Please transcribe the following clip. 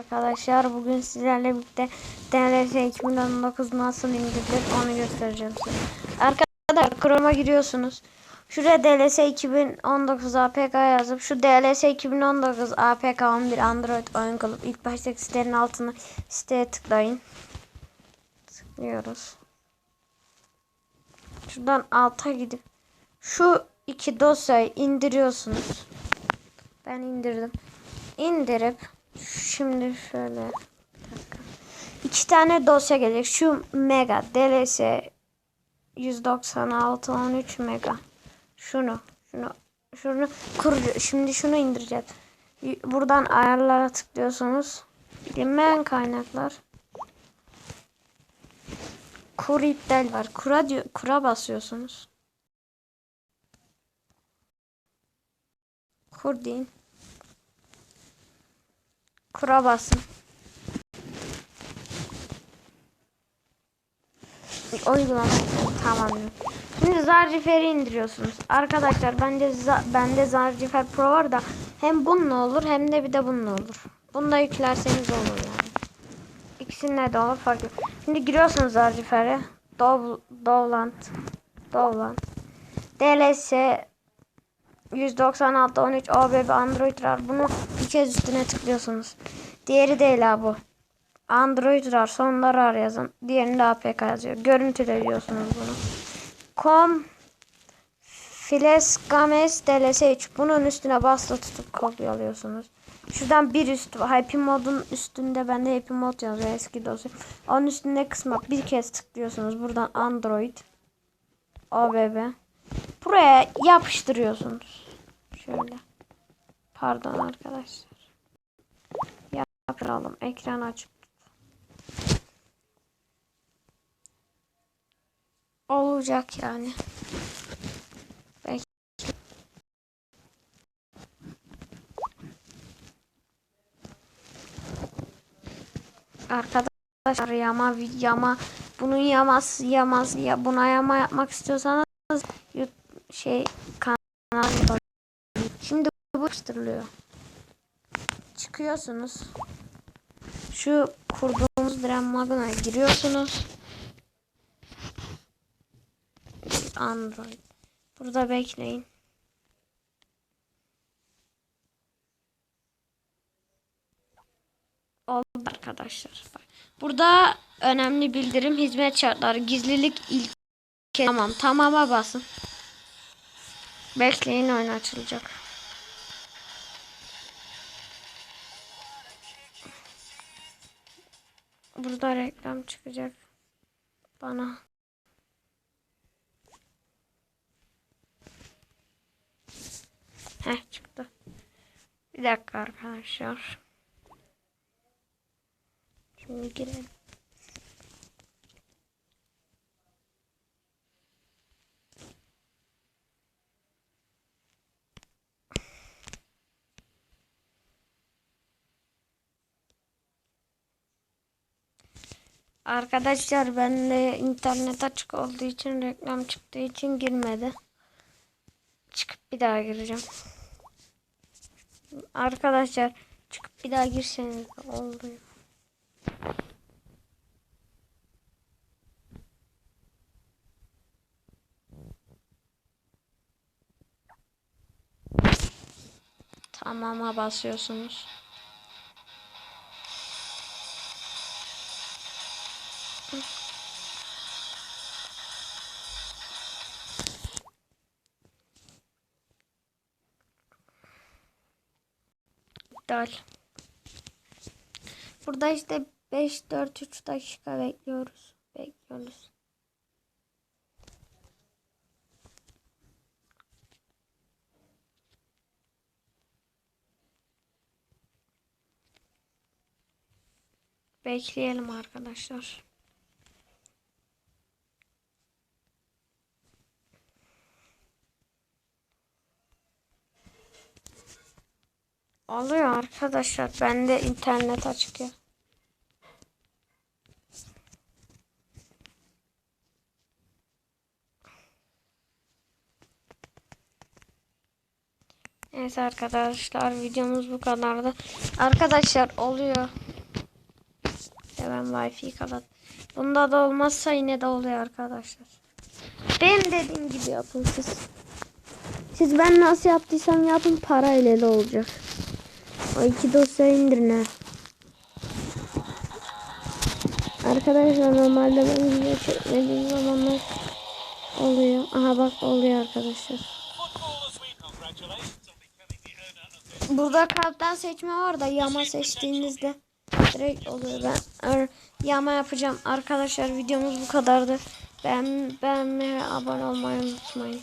Arkadaşlar bugün sizlerle birlikte DLS 2019 nasıl indirilir onu göstereceğim size. Arkadaşlar Chrome'a giriyorsunuz. Şuraya DLS 2019 APK yazıp şu DLS 2019 APK 11 Android oyun kalıp ilk baştaki sitenin altına siteye tıklayın. Tıklıyoruz. Şuradan alta gidip şu iki dosyayı indiriyorsunuz. Ben indirdim. İndirip şimdi şöyle bir dakika. İki tane dosya gelecek. Şu mega DLS 196 13 mega. Şunu, şunu, şunu kur. Şimdi şunu indireceğiz. Buradan ayarlara tıklıyorsunuz. Bilinmeyen kaynaklar. Kur iptal var. Kura diyor, kura basıyorsunuz. Kur deyin. Kura basın. Uygulama tamam. Şimdi Zarcifer'i indiriyorsunuz. Arkadaşlar bende bende Zarcifer Pro var da hem bununla olur hem de bir de bununla olur. Bunu da yüklerseniz olur yani. İkisinde de olur fark. Şimdi giriyorsunuz Zarcifer'e. Dov Dovland Dovland DLS 196 13 OBB Android RAR bunu bir kez üstüne tıklıyorsunuz. Diğeri değil abi bu. Android RAR sonunda RAR yazın. Diğerinde APK yazıyor. Görüntüle diyorsunuz bunu. Com Files Games DLS 3 bunun üstüne basılı tutup kopyalıyorsunuz. Şuradan bir üst Happy modun üstünde bende Happy mod yazıyor eski dosya. Onun üstünde kısma bir kez tıklıyorsunuz. Buradan Android OBB buraya yapıştırıyorsunuz. Şöyle. Pardon arkadaşlar. Yapıştıralım. Ekran açık. Olacak yani. Arkadaşlar yama yama bunun yaması yaması ya buna yama yapmak istiyorsanız şey kanal Şimdi bu yapıştırılıyor. Çıkıyorsunuz. Şu kurduğumuz Dram Magna giriyorsunuz. Android. Burada bekleyin. Oldu arkadaşlar. Burada önemli bildirim hizmet şartları gizlilik ilk tamam tamama basın. Bekleyin oyun açılacak. Burada reklam çıkacak bana. Heh çıktı. Bir dakika arkadaşlar. Şimdi girelim. Arkadaşlar ben de internet açık olduğu için reklam çıktığı için girmedi. Çıkıp bir daha gireceğim. Arkadaşlar çıkıp bir daha girseniz oldu. Tamama basıyorsunuz. İptal. Burada işte 5 4 3 dakika bekliyoruz. Bekliyoruz. Bekleyelim arkadaşlar. Alıyor arkadaşlar. Bende internet açık ya. Evet arkadaşlar videomuz bu kadardı. Arkadaşlar oluyor. Ben Wi-Fi kapat. Bunda da olmazsa yine de oluyor arkadaşlar. Benim dediğim gibi yapın siz. Siz ben nasıl yaptıysam yapın parayla da olacak. O iki dosya indirin ha. Arkadaşlar normalde ben video çekmediğim zamanlar oluyor. Aha bak oluyor arkadaşlar. Burada kalpten seçme var da yama seçtiğinizde direkt oluyor. Ben er, yama yapacağım. Arkadaşlar videomuz bu kadardı. Ben beğenmeyi ve abone olmayı unutmayın.